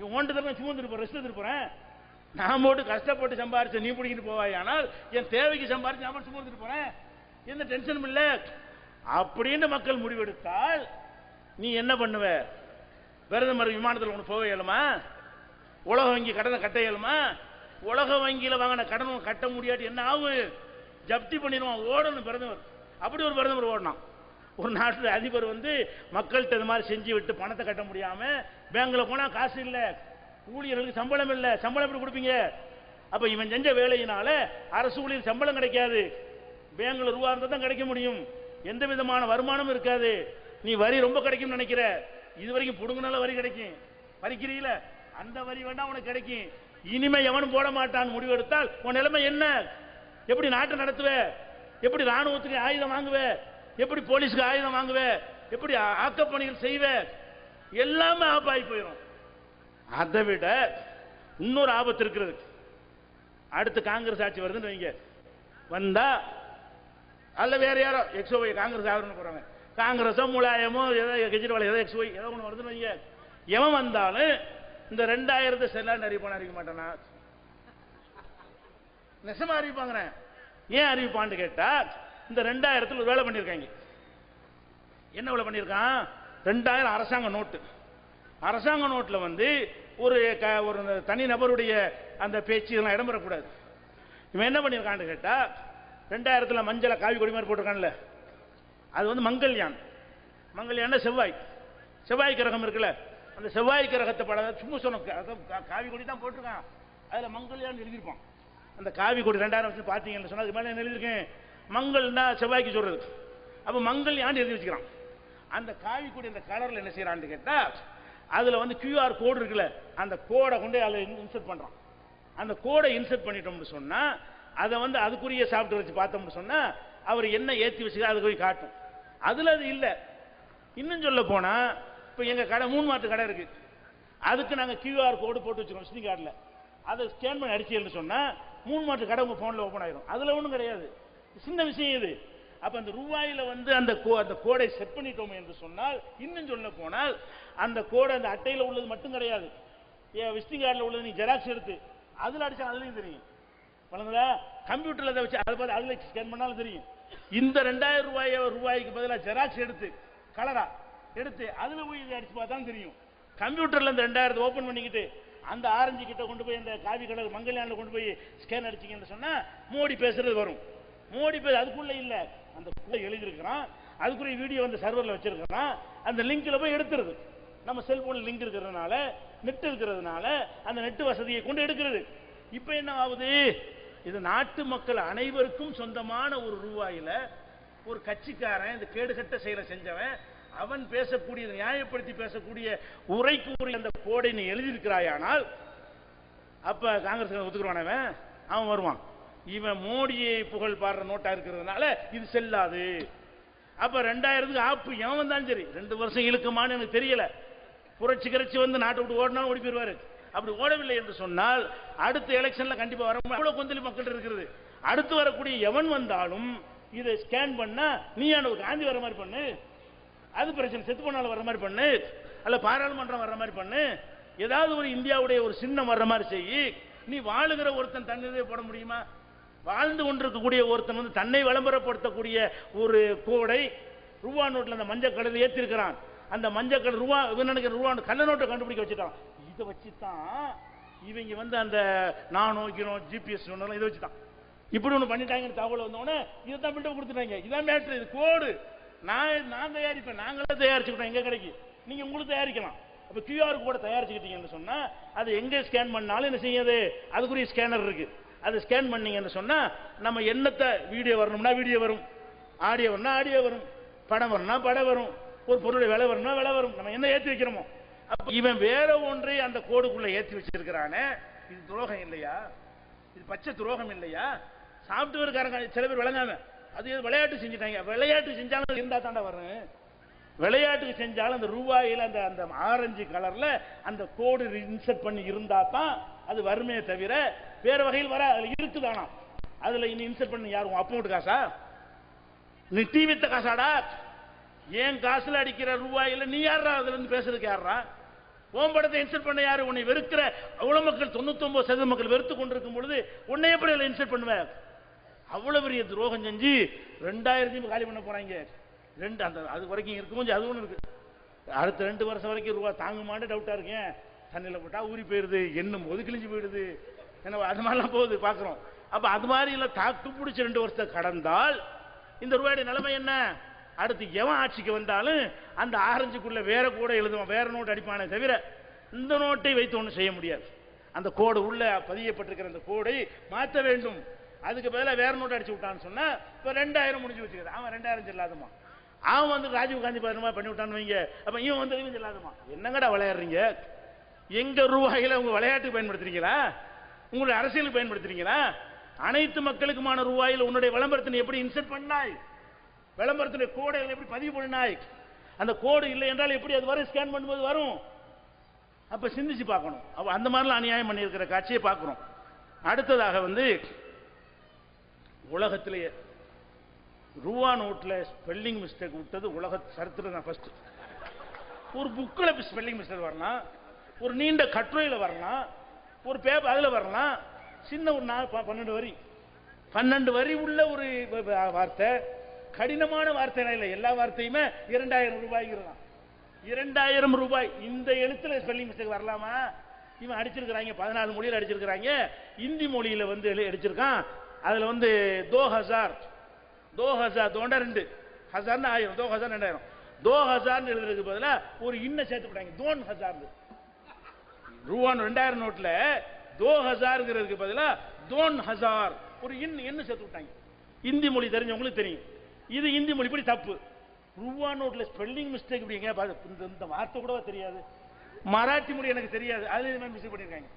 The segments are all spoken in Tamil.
இவன் ஓண்டு தரம் சும்மா இருப்பேன் ரெஸ்ட் எடுத்துருப்பேன் நான் போட்டு கஷ்டப்பட்டு சம்பாரிச்ச நீ பிடிக்கிட்டு போவாய் ஆனால் என் தேவைக்கு சம்பாரிச்சு நான் சும்மா போறேன். எந்த டென்ஷனும் இல்லை. அப்படின்னு மக்கள் முடிவெடுத்தால் நீ என்ன பண்ணுவ? பிரதமர் விமானத்தில் ஒன்று போக இயலுமா? உலக வங்கி கடனை கட்ட இயலுமா? உலக வங்கியில் வாங்கின கடன் கட்ட முடியாட்டி என்ன ஆகும்? ஜப்தி பண்ணிடுவான் ஓடணும் பிரதமர் அப்படி ஒரு பிரதமர் ஓடணும். ஒரு நாட்டில் அதிபர் வந்து மக்கள்கிட்ட இது மாதிரி செஞ்சு விட்டு பணத்தை கட்ட முடியாமல் பேங்கில் போனால் காசு இல்லை. ஊழியர்களுக்கு சம்பளம் இல்லை. சம்பளம் எப்படி கொடுப்பீங்க? அப்போ இவன் செஞ்ச வேலையினால அரசு ஊழியர் சம்பளம் கிடைக்காது. பேங்கில் ரூபா இருந்தால் தான் கிடைக்க முடியும். எந்த விதமான வருமானமும் இருக்காது. நீ வரி ரொம்ப கிடைக்கும்னு நினைக்கிற. இது வரைக்கும் புடுங்கினால வரி கிடைக்கும். பறிக்கிறீல? அந்த வரி வேண்டாம் உனக்கு கிடைக்கும். இனிமே எவனும் போட மாட்டான் முடிவெடுத்தால் உன் நிலைமை என்ன? எப்படி நாட்டை நடத்துவ? எப்படி ராணுவத்துக்கு ஆயுதம் வாங்குவேன் எப்படி போலீஸ்க்கு ஆயுதம் வாங்குவேன் எப்படி ஆக்கப்பணிகள் செய்வேன் எல்லாமே ஆப்பாகி போயிடும் அதை விட இன்னொரு ஆபத்து இருக்கிறது. அடுத்து காங்கிரஸ் ஆட்சி வருதுன்னு வைங்க. வந்தா அல்ல வேற யாரோ எக்ஸோவை காங்கிரஸ் ஆகணும்னு போறாங்க. காங்கிரஸோ முலாயமோ ஏதோ கெஜ்ரிவால் ஏதோ எக்ஸ்ஓ ஏதோ ஒன்று வருதுன்னு வைங்க. எவன் வந்தாலும் இந்த ரெண்டாயிரத்தை செல்லாண்டு அறிவிப்பான அறிவிக்க மாட்டானா? நெசமா அறிவிப்பாங்க ஏன் அறிவிப்பான்னு கேட்டா இந்த ரெண்டாயிரத்தில் ஒரு வேலை பண்ணியிருக்காங்க என்ன வேலை பண்ணியிருக்கான் ரெண்டாயிரம் அரசாங்க நோட்டு. அரசாங்க நோட்டில் வந்து ஒரு க- ஒரு தனி நபருடைய அந்த பேச்சு இதெல்லாம் இடம்பெறக்கூடாது. இவன் என்ன பண்ணியிருக்கான்னு கேட்டால் ரெண்டாயிரத்தில் மஞ்சளை காவி கொடி மாதிரி போட்டிருக்கான்ல. அது வந்து மங்கள்யான். மங்கள்யான் செவ்வாய். செவ்வாய் கிரகம் இருக்குல்ல. அந்த செவ்வாய் கிரகத்தை படம் சும்மா சொன்ன காவி கொடி தான் போட்டிருக்கான். அதில் மங்கள்யான் எழுதியிருப்பான். அந்த காவி கொடி ரெண்டாயிரம் வருஷம் பார்த்தீங்கன்னு சொன்னால் அதுக்கு மேலே எழுதியிருக்கேன் மங்கள்னா செவ்வாய்க்கு சொல்றது அப்ப மங்கள்யான் எழுதி வச்சுக்கிறான்? அந்த காவி அந்த கலர்ல என்ன செய்யறான்னு கேட்டா அதுல வந்து கியூஆர் கோடு இருக்குல்ல அந்த கோடை கொண்டு அதில் இன்சர்ட் பண்றான். அந்த கோடை இன்சர்ட் பண்ணிட்டோம்னு சொன்னா அதை வந்து அதுக்குரிய சாஃப்ட்வேர் வச்சு பார்த்தோம்னு சொன்னா அவர் என்ன ஏத்தி வச்சுக்க அது போய் காட்டும். அதுல அது இல்லை. இன்னும் சொல்ல போனா இப்ப எங்க கடை மூணு மாட்டு கடை இருக்கு. அதுக்கு நாங்க கியூஆர் கோடு போட்டு வச்சிருக்கோம் விசிட்டிங் கார்டில். அதை ஸ்கேன் பண்ணி அடிச்சீங்கன்னு சொன்னா மூணு மாட்டு கடை உங்க போன்ல ஓபன் ஆயிரும். அதுல ஒன்றும் கிடையாது. சின்ன விஷயம் இது. அப்ப அந்த ரூபாயில வந்து அந்த கோ அந்த கோடை செட் பண்ணிட்டோம் என்று சொன்னால் இன்னும் சொல்ல போனால் அந்த கோடை அந்த அட்டையில உள்ளது மட்டும் கிடையாது. ஏன் விசிட்டிங் கார்டில் உள்ளது நீ ஜெராக்ஸ் எடுத்து அதில் அடிச்சா அதுலையும் தெரியும். வழங்குதா? கம்ப்யூட்டர்ல அதை வச்சு அதை பார்த்து அதில் ஸ்கேன் பண்ணாலும் தெரியும். இந்த ரெண்டாயிரம் ரூபாய் ரூபாய்க்கு பதிலாக ஜெராக்ஸ் எடுத்து கலரா எடுத்து அதில் போய் இதை அடிச்சு பார்த்தா தெரியும். கம்ப்யூட்டர்ல இந்த ரெண்டாயிரத்தை ஓப்பன் பண்ணிக்கிட்டு அந்த ஆரஞ்சு கிட்ட கொண்டு போய் அந்த காவி கடல் மங்கல்யான்ல கொண்டு போய் ஸ்கேன் அடிச்சிங்கன்னு சொன்னால் மோடி பேசுறது வரும். மோடி பேர் அதுக்குள்ள இல்ல. அந்த எழுதியிருக்கிறான். அதுக்குரிய வீடியோ வந்து சர்வரில் வச்சிருக்கிறான். அந்த லிங்க்ல போய் எடுத்துருது. நம்ம செல்போன்ல லிங்க் இருக்கிறதுனால நெட் இருக்கிறதுனால அந்த நெட் வசதியை கொண்டு எடுக்கிறது. இப்போ என்ன ஆகுது? இது நாட்டு மக்கள் அனைவருக்கும் சொந்தமான ஒரு ரூபாயில ஒரு கட்சிக்காரன் இந்த கேடுகட்ட செயலை செஞ்சவன் அவன் பேசக்கூடிய நியாயப்படுத்தி பேசக்கூடிய உரைக்கு உரை அந்த கோடை நீ எழுதியிருக்கிறாயானால் அப்ப காங்கிரஸ் ஒத்துக்குறான் அவன். அவன் வருவான். இவன் மோடியை புகழ் பாடுற நோட்டா இருக்கிறதுனால இது செல்லாது. அப்ப ரெண்டாயிரத்துக்கு ஆப்பு எவன் வந்தாலும் சரி ரெண்டு வருஷம் இழுக்குமான்னு எனக்கு தெரியல. புரட்சி கரைச்சி வந்து நாட்டை விட்டு ஓடினாலும் ஓடி போயிடுவாரு. அப்படி ஓடவில்லை என்று சொன்னால் அடுத்த எலெக்ஷன்ல கண்டிப்பா வர அவ்வளவு கொந்தளி மக்கள் இருக்கிறது. அடுத்து வரக்கூடிய எவன் வந்தாலும் இதை ஸ்கேன் பண்ணா நீ ஒரு காந்தி வர மாதிரி பண்ணு? அது பிரச்சனை. செத்து போனால வர மாதிரி பண்ணு. அல்ல பாராளுமன்றம் வர்ற மாதிரி பண்ணு. ஏதாவது ஒரு இந்தியாவுடைய ஒரு சின்னம் வர்ற மாதிரி செய். நீ வாழுகிற ஒருத்தன் தன்னிதை போட முடியுமா? வாழ்ந்து கொண்டிருக்கக்கூடிய ஒருத்தன் வந்து தன்னை விளம்பரப்படுத்தக்கூடிய ஒரு கோடை ரூபா நோட்டில் அந்த மஞ்சள் கடையில் ஏற்றிருக்கிறான். அந்த மஞ்சள் கடை ரூபா இவன் நினைக்கிற ரூபா கள்ள நோட்டை கண்டுபிடிக்க வச்சுட்டான். இதை வச்சு தான் இவங்க வந்து அந்த நானோ கினோ ஜிபிஎஸ் இதை வச்சு தான் இப்படி ஒன்று பண்ணிட்டாங்கன்னு தகவல் வந்தோடனே இதை தான் பில்டப் கொடுத்துட்டாங்க. இதான் மேட்ரு இது கோடு. நான் நான் தயாரிப்பேன். நாங்களே தயாரிச்சுக்கிட்டோம் எங்கள் கடைக்கு. நீங்கள் உங்களுக்கு தயாரிக்கலாம். அப்போ கியூஆர் கோடை தயாரிச்சுக்கிட்டீங்கன்னு சொன்னால் அது எங்கே ஸ்கேன் பண்ணாலும் என்ன செய்யாது அதுக்குரிய ஸ்கேனர் இருக்குது அது ஸ்கேன் பண்ணீங்கன்னு சொன்னால் நம்ம என்னத்தை வீடியோ வரணும்னா வீடியோ வரும். ஆடியோ வரணும்னா ஆடியோ வரும். படம் வரணும்னா படம் வரும். ஒரு பொருளுடைய விலை வரணும்னா விலை வரும். நம்ம என்ன ஏற்றி வைக்கிறோமோ. அப்போ இவன் வேற ஒன்றை அந்த கோடுக்குள்ளே ஏற்றி வச்சிருக்கிறானே. இது துரோகம் இல்லையா? இது பச்சை துரோகம் இல்லையா? சாஃப்ட்வேர்காரங்க சில பேர் விளங்காம அது விளையாட்டு செஞ்சுட்டாங்க. விளையாட்டு செஞ்சாலும் இருந்தால் தாண்டா வரும் விளையாட்டுக்கு செஞ்சாலும் அந்த ரூபாயில் அந்த அந்த ஆரஞ்சு கலரில் அந்த கோடு இன்சர்ட் பண்ணி இருந்தால் தான் அது வறுமையை தவிர வேற வகையில் வர அதில் இருக்குதானா? அதுல இனி இன்சர்ட் பண்ணி யாரும் அப்போட்டு காசா? நீ டிவித்த காசாடா? ஏன் காசுல அடிக்கிற ரூபாயில நீ யாரா அதுல இருந்து பேசுறதுக்கு யாரா உன் படத்தை இன்சல்ட் பண்ண யாரு? உன்னை வெறுக்கிற அவ்வளவு மக்கள் தொண்ணூத்தொன்பது சதவீத மக்கள் வெறுத்து கொண்டிருக்கும் பொழுது உன்னை எப்படி அதில் இன்சல்ட் பண்ணுவேன் அவ்வளவு பெரிய துரோகம் செஞ்சு ரெண்டாயிரத்தையும் காலி பண்ண போறாங்க. ரெண்டு அந்த அது வரைக்கும் இருக்கும் கொஞ்சம் அது ஒன்று இருக்கு. அடுத்த ரெண்டு வருஷம் வரைக்கும் ரூபா தாங்குமான்னு டவுட்டா இருக்கேன். தண்ணியில் போட்டால் ஊறி போயிடுது என்னும் போது கிழிஞ்சு போயிடுது. என்ன அது மாதிரிலாம் போகுது பார்க்குறோம். அப்போ அது மாதிரி தாக்கு பிடிச்சி ரெண்டு வருஷத்தை கடந்தால் இந்த ரூபாயுடைய நிலைமை என்ன? அடுத்து எவன் ஆட்சிக்கு வந்தாலும் அந்த ஆரஞ்சுக்குள்ளே வேற கூட எழுதுவான் வேற நோட்டு அடிப்பானே தவிர இந்த நோட்டை வைத்து ஒன்றும் செய்ய முடியாது. அந்த கோடு உள்ள பதியப்பட்டிருக்கிற அந்த கோடை மாற்ற வேண்டும். அதுக்கு பதிலாக வேற நோட்டு அடிச்சு விட்டான்னு சொன்னால் இப்போ ரெண்டாயிரம் முடிஞ்சு வச்சுக்கிறது. அவன் ரெண்டாயிரம் செல்லாதமா? அவன் வந்து ராஜீவ் காந்தி பதினமா பண்ணி விட்டான்னு வைங்க. அப்போ இவன் வந்து இவன் செல்லாதமா? என்னங்கடா விளையாடுறீங்க? எங்கள் ரூபாயில் உங்கள் விளையாட்டுக்கு பயன்படுத்துறீங்களா? உங்களுடைய அரசியலுக்கு பயன்படுத்துறீங்களா? அனைத்து மக்களுக்குமான ரூபாயில் உன்னுடைய விளம்பரத்தினை எப்படி இன்செர்ட் பண்ணாய்? விளம்பரத்தினுடைய கோடைகளை எப்படி பதிவு பண்ணாய் அந்த கோடு இல்லை என்றால் எப்படி அது வரும்? ஸ்கேன் பண்ணும்போது வரும். அப்ப சிந்திச்சு பார்க்கணும். அப்ப அந்த மாதிரிலாம் அநியாயம் பண்ணியிருக்கிற காட்சியை பார்க்கணும் அடுத்ததாக வந்து உலகத்திலேயே ரூபா நோட்டில் ஸ்பெல்லிங் மிஸ்டேக் விட்டது உலக சரித்திரம் தான் ஃபர்ஸ்ட் ஒரு புக்கில் ஸ்பெல்லிங் மிஸ்டேக் வரலாம். ஒரு நீண்ட கட்டுரையில் வரலாம். ஒரு பேப்பர் அதில் வரலாம். சின்ன ஒரு நாலு ப- பன்னெண்டு வரி. பன்னெண்டு வரி உள்ள ஒரு வார்த்தை. கடினமான வார்த்தை இல்லை. எல்லா வார்த்தையுமே இரண்டாயிரம் ரூபாய்ங்கிறதான் இரண்டாயிரம் ரூபாய். இந்த எழுத்துல ஸ்பெல்லிங் மிஸ்டேக் வரலாமா? இவன் அடிச்சிருக்கிறாங்க. பதினாலு மொழியில் அடிச்சிருக்கிறாங்க. இந்தி மொழியில வந்து அடிச்சிருக்கான். அதுல வந்து தோ ஹசார் தோ ஹசார் தோண்டா ரெண்டு. ஹசார்னு ஆயிரம். தோ ஹசார் ரெண்டாயிரம். தோ ஹசார்னு எழுதுறதுக்கு பதிலாக ஒரு இன்ன சேர்த்து விட்டாங்க தோன் ஹசார்னு ரூபான் ரெண்டாயிரம் நோட்ல தோ ஹசார்ங்கிறதுக்கு பதிலாக தோன் ஹசார் ஒரு இன் என்ன சேர்த்து விட்டாங்க? இந்தி மொழி தெரிஞ்சவங்களுக்கு தெரியும். இது இந்தி மொழி படி தப்பு. ரூபா நோட்டில் ஸ்பெல்லிங் மிஸ்டேக் இப்படிங்க இந்த இந்த வார்த்தை கூட தெரியாது? மராட்டி மொழி எனக்கு தெரியாது. அதில் இது மாதிரி மிஸ்டேக் பண்ணிருக்காங்க.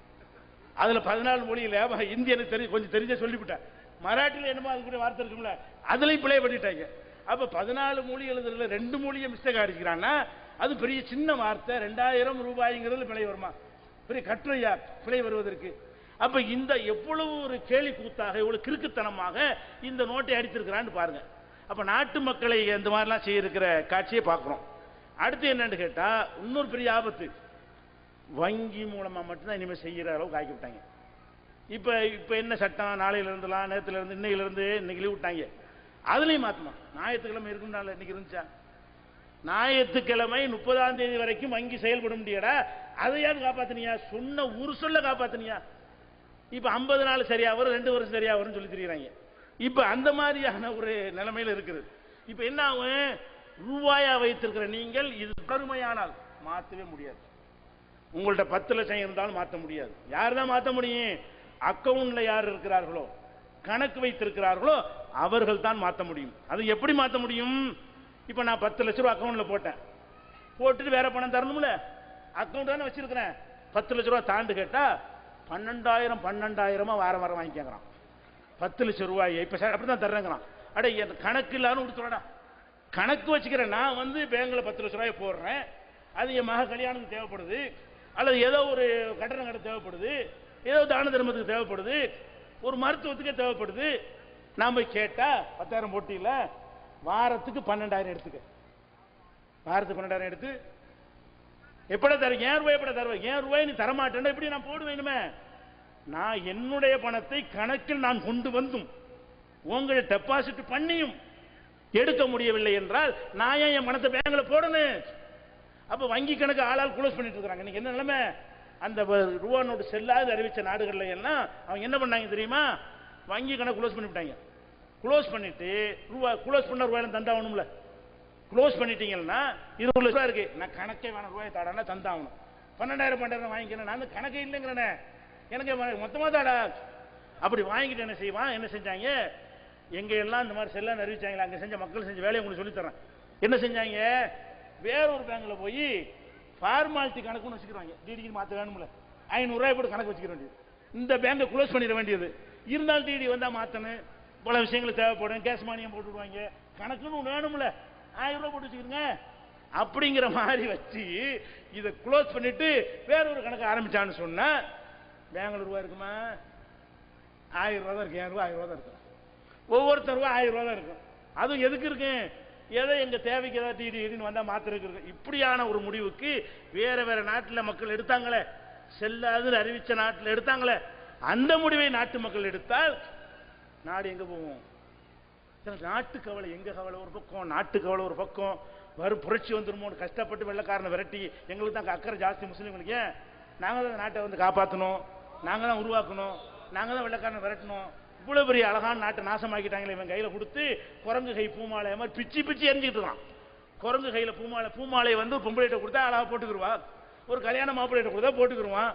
அதில் பதினாலு மொழியில் இந்தி எனக்கு தெரியும் கொஞ்சம் தெரிஞ்ச சொல்லிவிட்டேன். மராட்டில என்னமோ அதுக்குரிய வார்த்தை இருக்கும்ல அதுலேயும் பிழை பண்ணிட்டாங்க. அப்போ பதினாலு மொழி எழுதுறதுல ரெண்டு மொழியை மிஸ்டேக் அடிக்கிறான்னா அது பெரிய சின்ன வார்த்தை. ரெண்டாயிரம் ரூபாய்ங்கிறதுல பிழை வருமா? பெரிய கட்டுரையா பிழை வருவதற்கு. அப்ப இந்த எவ்வளவு ஒரு கேலி கூத்தாக எவ்வளவு கிறுக்குத்தனமாக இந்த நோட்டை அடித்திருக்கிறான்னு பாருங்க. அப்ப நாட்டு மக்களை இந்த மாதிரிலாம் செய்யிருக்கிற காட்சியை பார்க்கிறோம். அடுத்து என்னன்னு கேட்டா இன்னொரு பெரிய ஆபத்து. வங்கி மூலமா மட்டும்தான் இனிமேல் செய்யற அளவுக்கு ஆக்கி விட்டாங்க இப்ப இப்ப என்ன சட்டம்? நாளையில இருந்துலாம் நேரத்துல இருந்து இன்னையில இருந்து இன்னைக்கு விட்டாங்க. அதுலயும் மாத்தணும். ஞாயிற்றுக்கிழமை இருக்கும்னால இன்னைக்கு இருந்துச்சா? ஞாயிற்றுக்கிழமை முப்பதாம் தேதி வரைக்கும் வங்கி செயல்பட முடியாடா. அதையாவது காப்பாத்தினியா? சொன்ன ஒரு சொல்ல காப்பாத்தினியா? இப்போ ஐம்பது நாள் சரியா வரும் ரெண்டு வருஷம் சரியா வரும்னு சொல்லி தெரியுறாங்க. இப்போ அந்த மாதிரியான ஒரு நிலைமையில் இருக்குது. இப்போ என்ன ஆகும்? ரூபாயா வைத்திருக்கிற நீங்கள் இது பெருமையானால் மாற்றவே முடியாது. உங்கள்ட்ட பத்து லட்சம் இருந்தாலும் மாற்ற முடியாது. யார் தான் மாற்ற முடியும்? அக்கவுண்ட்ல யார் இருக்கிறார்களோ கணக்கு வைத்திருக்கிறார்களோ அவர்கள் தான் மாற்ற முடியும். அது எப்படி மாற்ற முடியும்? இப்போ நான் பத்து லட்ச ரூபா அக்கவுண்ட்ல போட்டேன். போட்டுட்டு வேற பணம் தரணும்ல? அக்கௌண்ட் தானே வச்சிருக்கிறேன். பத்து லட்ச ரூபா தாண்டு கேட்டா பன்னெண்டாயிரம் பன்னெண்டாயிரமா வாரம் வாரம் வாங்கி கேட்குறான் பத்து லட்சம் ரூபாய் இப்ப சார் அப்படிதான் தர்றேங்கிறான். அட என் கணக்கு இல்லான்னு கொடுத்துடா கணக்கு வச்சுக்கிறேன். நான் வந்து பேங்க்ல பத்து லட்ச ரூபாய் போடுறேன். அது என் மக கல்யாணத்துக்கு தேவைப்படுது. அல்லது ஏதோ ஒரு கட்டணம் கட்ட தேவைப்படுது. ஏதோ தான தர்மத்துக்கு தேவைப்படுது. ஒரு மருத்துவத்துக்கே தேவைப்படுது. நாம் போய் கேட்டா பத்தாயிரம் போட்டியில வாரத்துக்கு பன்னெண்டாயிரம் எடுத்துக்க. வாரத்துக்கு பன்னெண்டாயிரம் எடுத்து எப்படி தருங்க ஏன் ரூபாய் எப்பட தருவ ஏன் ரூபாய் நீ தரமாட்டேன் எப்படி நான் போடுவேனுமே. நான் என்னுடைய பணத்தை கணக்கில் நான் கொண்டு வந்தும் உங்களை டெபாசிட் பண்ணியும் எடுக்க முடியவில்லை என்றால் நான் ஏன் என் பணத்தை பேங்க்ல போடணும்? அப்ப வங்கி கணக்கு ஆளால் குளோஸ் பண்ணிட்டு இருக்காங்க இன்னைக்கு என்ன நிலைமை? அந்த ரூபா நோட்டு செல்லாது அறிவிச்ச நாடுகள்ல எல்லாம் அவங்க என்ன பண்ணாங்க தெரியுமா? வங்கி கணக்கு குளோஸ் பண்ணிவிட்டாங்க. க்ளோஸ் பண்ணிட்டு ரூபா க்ளோஸ் பண்ண ரூபாயில தந்தாகணும்ல. க்ளோஸ் பண்ணிட்டீங்கன்னா இருபது லட்சம் ரூபா இருக்கு. நான் கணக்கே வேணாம் ரூபாய் தாடானா தந்தாகணும். பன்னெண்டாயிரம் பன்னெண்டாயிரம் வாங்கிக்கிறேன். நான் கணக்கே இல்லைங்கிறேனே. எனக்கு மொத்தமாக தாடா அப்படி வாங்கிட்டு என்ன செய்வான்? என்ன செஞ்சாங்க? எங்கே எல்லாம் இந்த மாதிரி செல்லாம் அறிவிச்சாங்களே? அங்கே செஞ்ச மக்கள் செஞ்ச வேலையை உங்களுக்கு சொல்லித்தரேன். என்ன செஞ்சாங்க? வேறொரு பேங்கில் போய் ஃபார்மாலிட்டி கணக்குன்னு வச்சுக்கிறாங்க. டிடிக்கு மாற்ற வேணும்ல. ஐநூறு போட்டு கணக்கு வச்சுக்க வேண்டியது. இந்த பேங்கை க்ளோஸ் பண்ணிட வேண்டியது. இருந்தாலும் டிடி வந்தால் மாற்றணும் பல விஷயங்கள் தேவைப்படும். கேஸ் மானியம் போட்டுடுவாங்க. கணக்குன்னு ஒண்ணு வேணும்ல. ஆயிரம் ரூபாய் போட்டு வச்சுக்கிறீங்க அப்படிங்கிற மாதிரி வச்சு இதை க்ளோஸ் பண்ணிட்டு வேற ஒரு கணக்கு ஆரம்பிச்சான்னு சொன்னா பெங்களூர் ரூபா இருக்குமா? ஆயிரம் ரூபா தான் இருக்கு. என் ரூபா ஆயிரம் ரூபா தான் இருக்கும் ஒவ்வொருத்தர் ரூபா ஆயிரம் ரூபா தான் இருக்கும் அதுவும் எதுக்கு இருக்கு? ஏதோ எங்க தேவைக்கு ஏதாவது டிடி இடின்னு வந்தா மாத்திருக்கு இப்படியான ஒரு முடிவுக்கு வேற வேற நாட்டில் மக்கள் எடுத்தாங்களே. செல்லாதுன்னு அறிவிச்ச நாட்டில் எடுத்தாங்களே. அந்த முடிவை நாட்டு மக்கள் எடுத்தால் நாடு எங்க போவோம் நாட்டு கவலை எங்க கவலை? ஒரு பக்கம் நாட்டு கவலை ஒரு பக்கம் வரும் புரட்சி வந்துருமோன்னு கஷ்டப்பட்டு வெள்ளக்காரனை விரட்டி எங்களுக்கு தான் அக்கறை ஜாஸ்தி முஸ்லீம்களுக்கு. ஏன்? நாங்க தான் நாட்டை வந்து காப்பாற்றணும் நாங்கள் தான் உருவாக்கணும். நாங்கள் தான் வெள்ளக்காரனை விரட்டணும். இவ்வளோ பெரிய அழகான நாட்டை நாசமாக்கிட்டாங்களே இவன் கையில் கொடுத்து குரங்கு கை பூமாலை மாதிரி பிச்சு பிச்சு எரிஞ்சுக்கிட்டு இருக்கான். குரங்கு கையில் பூமாலை பூமாலையை வந்து பொம்பளைகிட்ட கொடுத்தா அழகாக போட்டுக்கிடுவா ஒரு கல்யாண மாப்பிள்ளைகிட்ட கொடுத்தா போட்டுக்கிருவான்.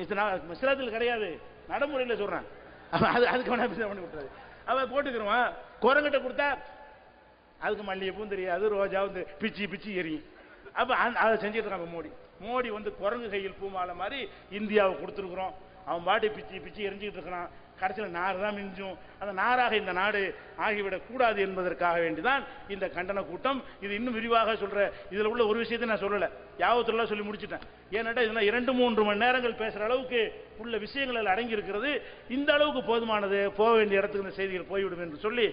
இது நான் மிஸ்லாத்தில் கிடையாது. நடைமுறையில் சொல்கிறேன் அது அதுக்கு வேணா பண்ணி விட்டுறது அவன் போட்டுக்கிருவான் குரங்கிட்ட கொடுத்தா அதுக்கு மல்லிகைப்பூவும் தெரியாது ரோஜாவும் வந்து பிச்சு பிச்சு எரியும். அப்ப அதை செஞ்சுட்டு இருக்காங்க மோடி. மோடி வந்து குரங்கு கையில் பூமாலை மாதிரி இந்தியாவை கொடுத்துருக்குறோம். அவன் பாட்டி பிச்சு பிச்சு எரிஞ்சுக்கிட்டு இருக்கிறான். கடைசியில் நார் தான் மிஞ்சும். அந்த நாராக இந்த நாடு ஆகிவிடக் கூடாது என்பதற்காக வேண்டிதான் இந்த கண்டன கூட்டம். இது இன்னும் விரிவாக சொல்ற இதில் உள்ள ஒரு விஷயத்தை நான் சொல்லலை. யாவத்துல சொல்லி முடிச்சிட்டேன். ஏன்னாட்டா இதெல்லாம் இரண்டு மூன்று மணி நேரங்கள் பேசுகிற அளவுக்கு உள்ள விஷயங்கள் அடங்கி இருக்கிறது. இந்த அளவுக்கு போதுமானது போக வேண்டிய இடத்துக்கு இந்த செய்திகள் போய்விடும் என்று சொல்லி